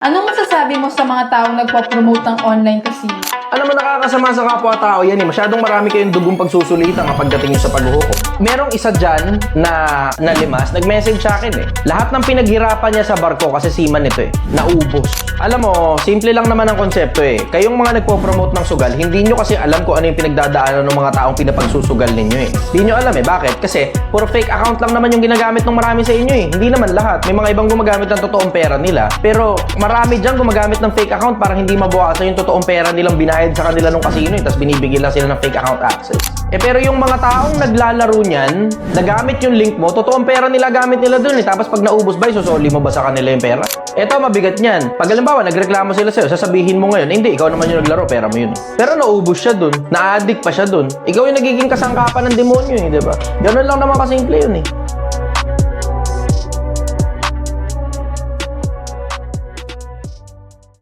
Anong masasabi mo sa mga taong nagpo-promote ng online casino? Alam mo, nakakasama sa kapwa-tao yan eh. Masyadong marami kayong dugong pagsusulitan kapag dating sa paghuhukom. Merong isa dyan na nalimas, nag-message sa akin eh. Lahat ng pinaghirapan niya sa barko kasi seaman nito eh, naubos. Alam mo, simple lang naman ang konsepto eh. Kayong mga nagpo-promote ng sugal, hindi nyo kasi alam kung ano yung pinagdadaanan ng mga taong pinapagsusugal ninyo eh. Hindi nyo alam eh. Bakit? Kasi puro fake account lang naman yung ginagamit ng marami sa inyo eh. Hindi naman lahat. May mga ibang gumagamit ng totoong pera nila. Pero marami dyan gumagamit ng fake account para hindi mabawasan yung totoong pera nilang binayad sa kanila ng casino eh. Tapos binibigyan lang sila ng fake account access. Eh pero yung mga taong naglalaro niyan, nagamit yung link mo, totoong pera nila gamit nila dun eh. Tapos pag naubos ba, isusoli mo ba sa kanila yung pera? Eto, mabigat niyan. Pag halimbawa, nagreklamo sila sa'yo, sasabihin mo ngayon, "Eh, hindi, ikaw naman yung naglaro, pera mo yun. eh." Pero naubos siya dun, na-addict pa siya dun. Ikaw yung nagiging kasangkapan ng demonyo eh, di ba? Ganun lang naman kasimple yun eh.